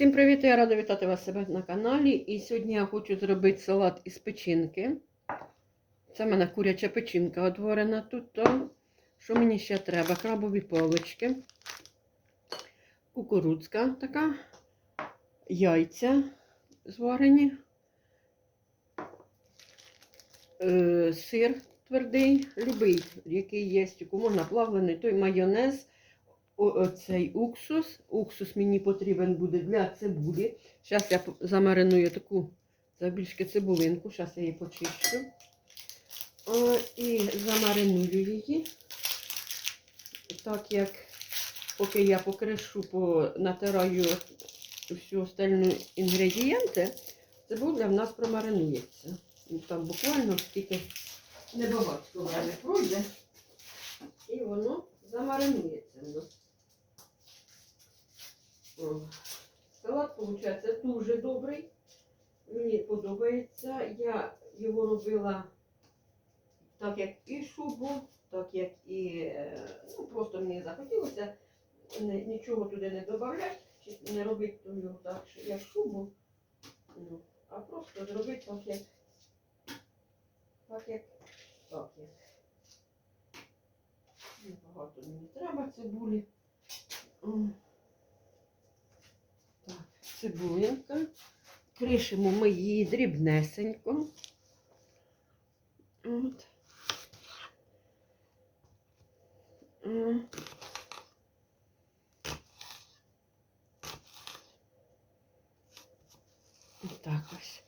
Всім привіт! Я рада вітати вас себе на каналі. І сьогодні я хочу зробити салат із печінки. Це в мене куряча печінка отворена тут. То що мені ще треба? Крабові палички, кукурудзка така, яйця зварені, е, сир твердий, любий, який є, можна плавлений, той майонез оцей уксус. Уксус мені потрібен буде для цибулі. Зараз я замариную таку забільшки цибулинку. Зараз я її почищу. О, і замариную її. Так як поки я покришу, по, натираю всі остальні інгредієнти, цибуля в нас промаринується. Ну, Там буквально скільки небагато время пройде. І воно замаринується. О, Салат виходить дуже добрий. Мені подобається. Я його робила так, як і шубу, так як і е, ну, просто мені захотілося нічого туди не додавати, чи не робити його так, як шубу, ну, а просто зробити так, як так, як так, як. Багато мені треба цибулі. Цибулинка. Кришимо ми її дрібнесенько. От. Так ось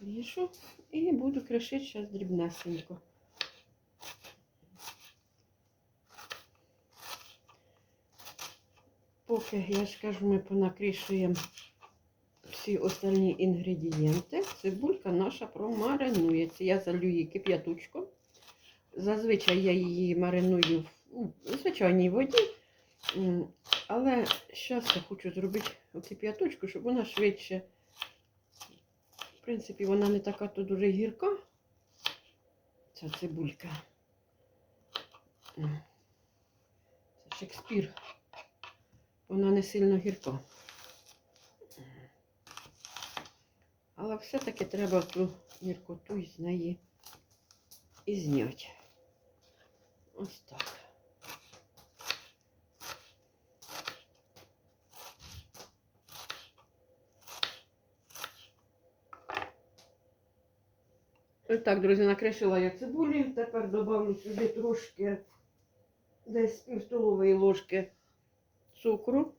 ріжу і буду кришити зараз дрібнесенько. Поки, я ж кажу, ми понакришуємо всі остальні інгредієнти, цибулька наша промаринується. Я залю її кип'яточком. Зазвичай я її мариную в звичайній воді. Але зараз я хочу зробити кип'яточку, щоб вона швидше. В принципі, вона не така то дуже гірка. Ця цибулька. Це Шекспір. Вона не сильно гірка. Але все-таки треба ту гіркоту з неї і зняти. Ось так. Ось так, друзі, накришила я цибулі. Тепер додавлю сюди трошки десь пів столової ложки цукру.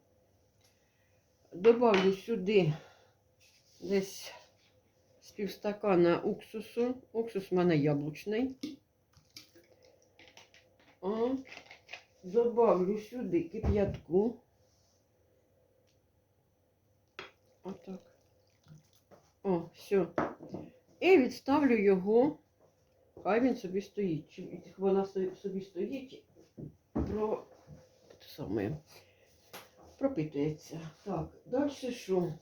Добавлю сюди десь півстакана уксусу. Уксус в мене яблучний. О, добавлю сюди кип'ятку. Отак. О, все. І відставлю його. Хай він собі стоїть. Чи вона собі стоїть про те саме пропитується. Так, далі що?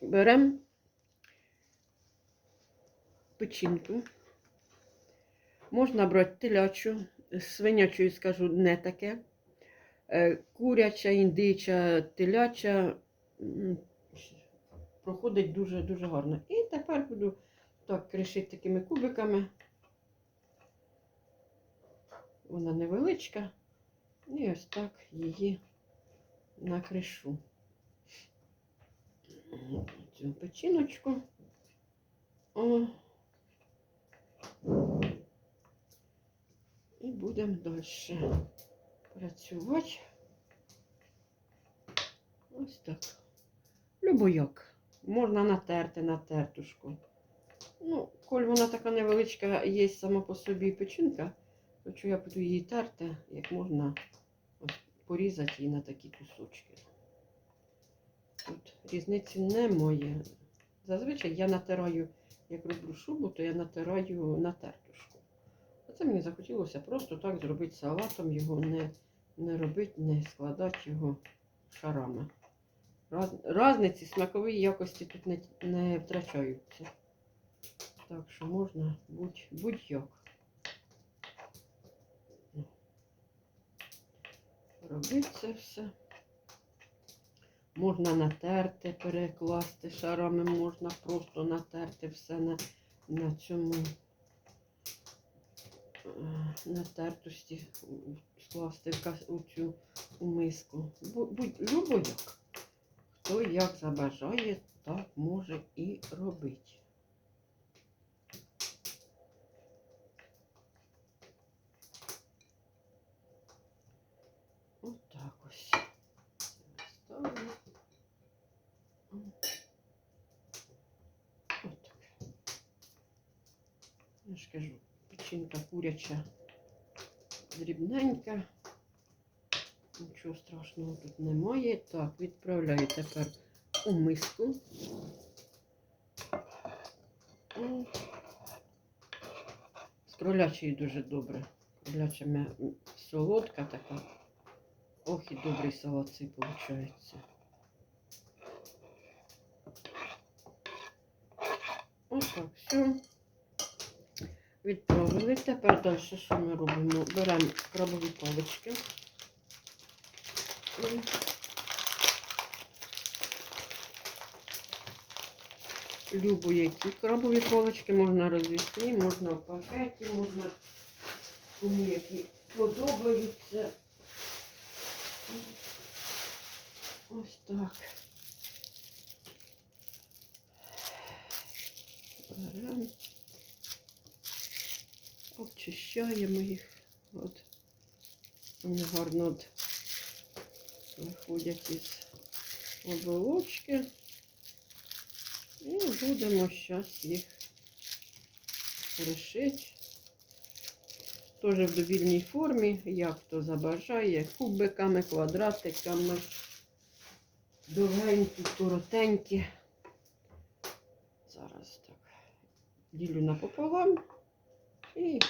Беремо печінку. Можна брати телячу, свинячою, скажу, не таке. Е, Куряча, індича, теляча проходить дуже-дуже гарно. І тепер буду так кришити такими кубиками. Вона невеличка. І ось так її накришу. Цю печіночку. О. І будемо далі працювати. Ось так. Любояк. Можна натерти на тертушку. Ну, коль вона така невеличка, є сама по собі печінка, то що я буду її терти, як можна порізати її на такі кусочки. Тут різниці немає. Зазвичай я натираю, як роблю шубу, то я натираю на тертушку. Це мені захотілося просто так зробити салатом, його не, не робити, не складати його шарами. Раз, разниці смакової якості тут не, не втрачаються. Так що можна будь- будь-як. Робити це все. Можна натерти, перекласти шарами, можна просто натерти все на, на цьому е, на тертості скласти у цю у миску. Будь любо як. Хто як забажає, так може і робити. Отак ось. Це. Отак. Я ж кажу, печінка куряча дрібненька. Нічого страшного тут немає. Так, відправляю тепер у миску. З кролячою дуже добре. Кроляча м'я- солодка така. Ох, і добрий салат цей виходить. Ось так, все. Відправили. Тепер далі що ми робимо? Беремо крабові палички. І Любу які крабові палички можна розвести, можна в пакеті, можна кому які подобаються. Ось так. Беремо. Обчищаємо їх. От. Вони гарно виходять із оболочки. І будемо зараз їх кришити. Теж в довільній формі, як хто забажає, кубиками, квадратиками, довгенькі, коротенькі. Зараз так ділю напополам і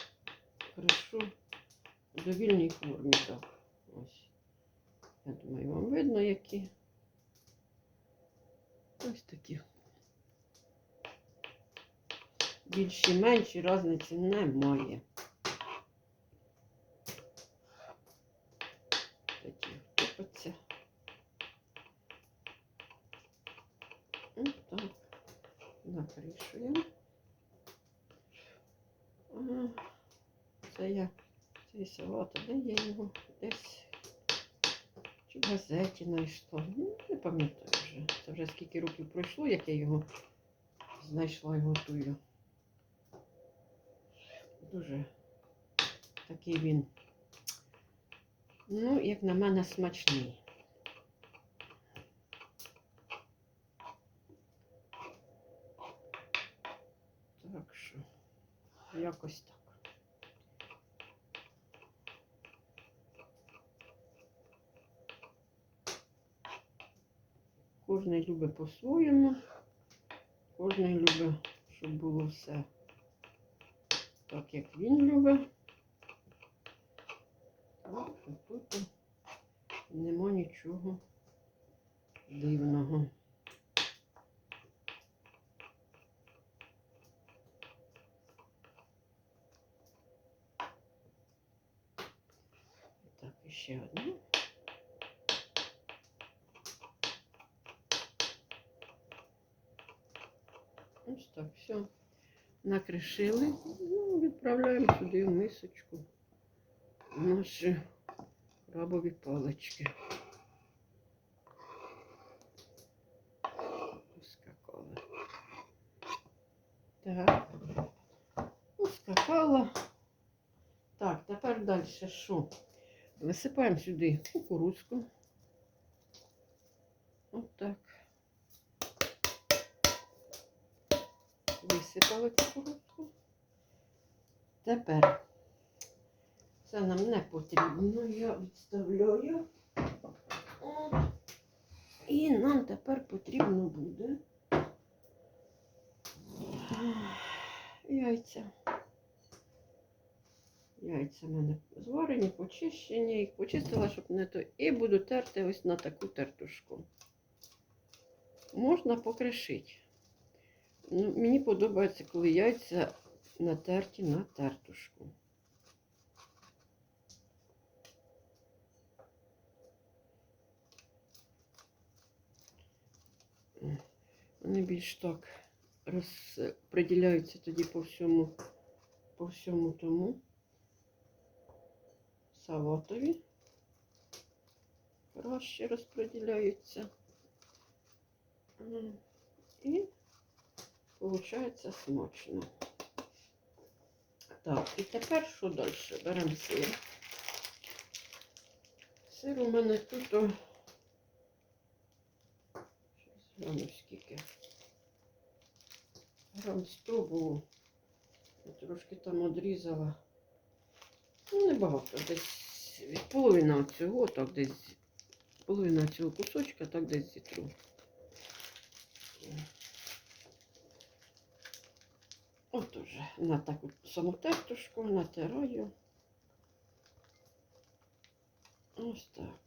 кришу в довільній формі. Так, ось. Я думаю, вам видно, які. Ось такі. Більші, менші різниці немає. Такі втопиться. Ось так. Накришуємо. Ага. Це я цей салат, де я його десь в газеті знайшла. Ну, не пам'ятаю вже. Це вже скільки років пройшло, як я його знайшла і готую. Дуже такий він, ну, як на мене, смачний. Так що, якось так. Кожен любить по-своєму. Кожен любить, щоб було все так, як він любить. Так, тут нема нічого дивного. Так, ще одну. Так, все. Накришили. Ну, відправляємо сюди в мисочку наші крабові палички. Поскакали. Так. Поскакала. Так, тепер далі що? Висипаємо сюди кукурузку. Отак. Висипали кукурудзку. Тепер це нам не потрібно. Я відставляю. І нам тепер потрібно буде яйця. Яйця в мене зварені, почищені. Їх почистила, щоб не то. І буду терти ось на таку тертушку. Можна покришити. Ну, мені подобається, коли яйця натерті на тертушку. Вони більш так розподіляються тоді по всьому, по всьому тому салатові. Краще розподіляються. І виходить смачно. Так, і тепер що далі? Беремо сир. Сир у мене тут. о, гляну скільки. Грам 100 було. Я трошки там одрізала. Ну, небагато. Десь від половина цього, так десь половина цього кусочка, так десь зітру. От уже на таку самотертушку натираю. Ось так.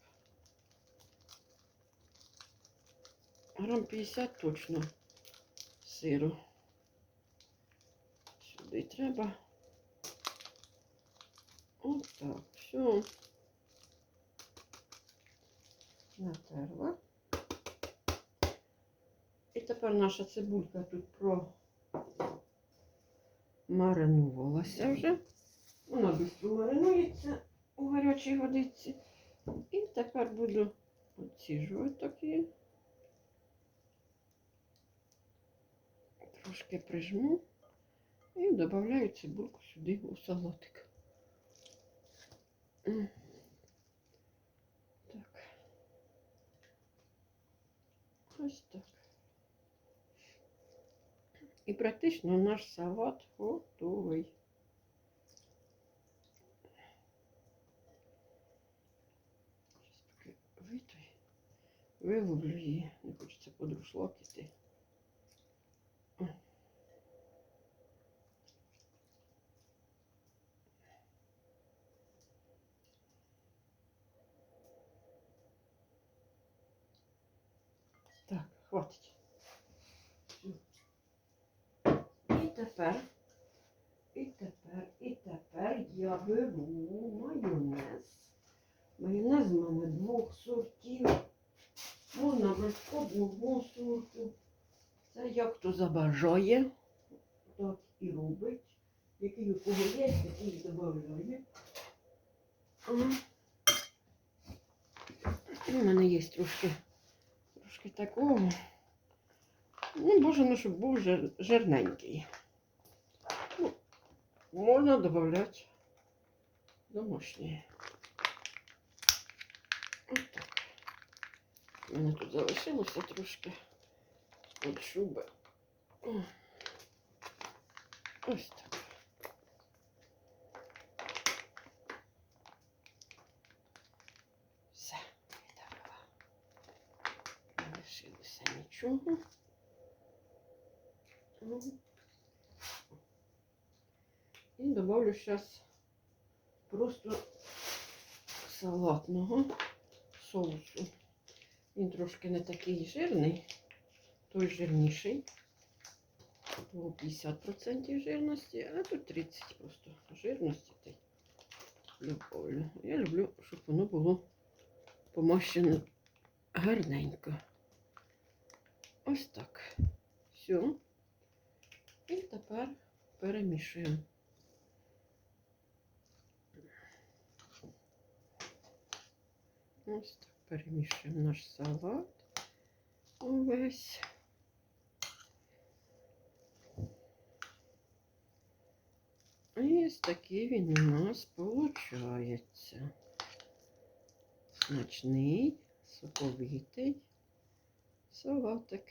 Грам 50 точно сиру. Сюди треба. Ось так. Все. Натерла. І тепер наша цибулька тут промаринувалася вже. Вона швидко маринується у гарячій водиці. І тепер буду оціжувати такі. Трошки прижму і додаю цибульку сюди у салатик. Так. Ось так. І практично наш салат готовий. Щас поки витой. Виловлю її. Не хочеться подрушлакити. Так, хватить. І тепер, і тепер, і тепер я беру майонез. Майонез в мене двох сортів. Можна брати одного сорту. Це як хто забажає, так і робить. Який у кого є, такий додає. В мене є трошки, трошки такого. Ну, бажано, щоб був жир, жирненький. Ну, можна додати домашнє. Ось так. У мене тут залишилося трошки від шуби. О. Ось так. Все, віддавила. Не лишилося нічого. І добавлю зараз просто салатного соусу. Він трошки не такий жирний, той жирніший. Було 50% жирності, а тут 30 просто жирності. Добавлю. Я люблю, щоб воно було помащено гарненько. Ось так. Все. І тепер перемішуємо. Ось так перемішуємо наш салат увесь. І ось такий він у нас виходить. Смачний, соковитий салатик.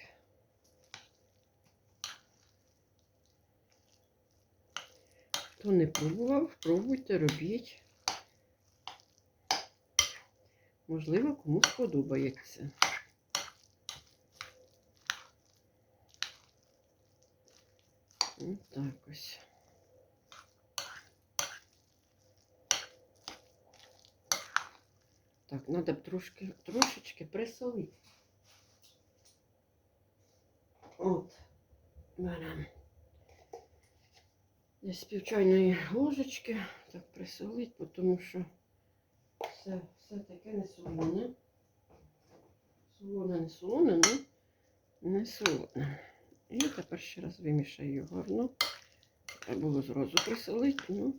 Хто не пробував, пробуйте, робіть. Можливо, комусь сподобається. Ось так ось. Так, треба б трошки, трошечки присолити. От, беремо. Десь пів чайної ложечки, так присолить, тому що все, все таке не солоне. Солоне, не солоне, ну не солодне. І тепер ще раз вимішаю його гарно. Треба було зразу присолити, ну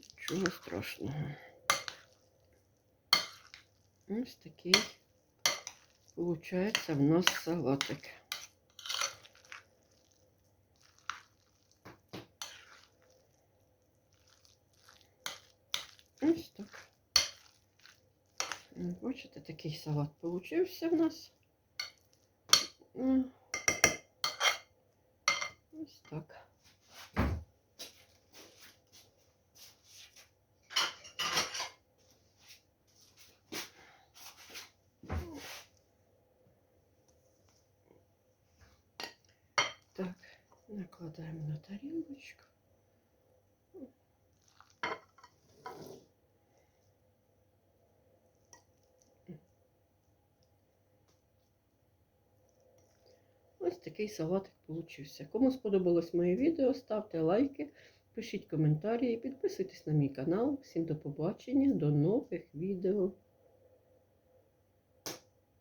нічого страшного. Ось такий виходить в нас салатик. Такий салат получився в нас. Ось так. Так, накладаємо на тарілочку. Такий салатик получився. Кому сподобалось моє відео, ставте лайки, пишіть коментарі, підписуйтесь на мій канал. Всім до побачення, до нових відео.